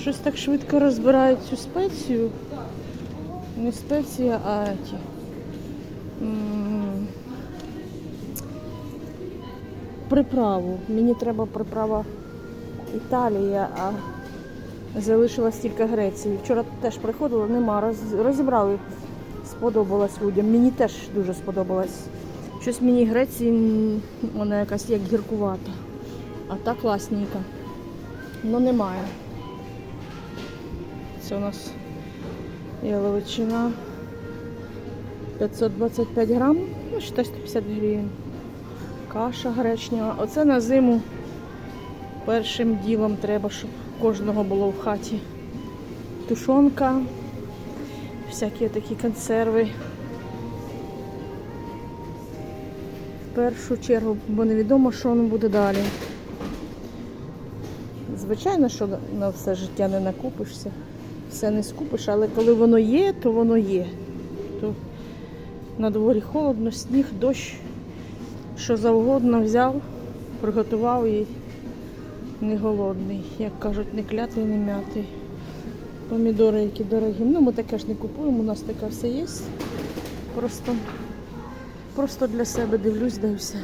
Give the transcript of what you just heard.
Щось так швидко розбирають цю спецію. Не спеція, а ті. Приправу. Мені треба приправа Італія, а залишилась тільки Греції. Вчора теж приходила, нема. Розібрали. Сподобалась людям. Мені теж дуже сподобалась. Щось мені Греції вона якась як гіркувата. А та класненька. Ну немає. Це у нас яловичина 525 грам, ну, ще 150 гривень. Каша гречнева. Оце на зиму першим ділом треба, щоб кожного було в хаті. Тушонка, всякі такі консерви. В першу чергу, бо невідомо, що воно буде далі. Звичайно, що на все життя не накупишся, все не скупиш, але коли воно є, то воно є. То на дворі холодно, сніг, дощ, що завгодно взяв, приготував і не голодний. Як кажуть, не клятий, не м'ятий. Помідори, які дорогі. Ну, ми таке ж не купуємо, у нас таке все є. Просто, просто для себе дивлюсь, і все.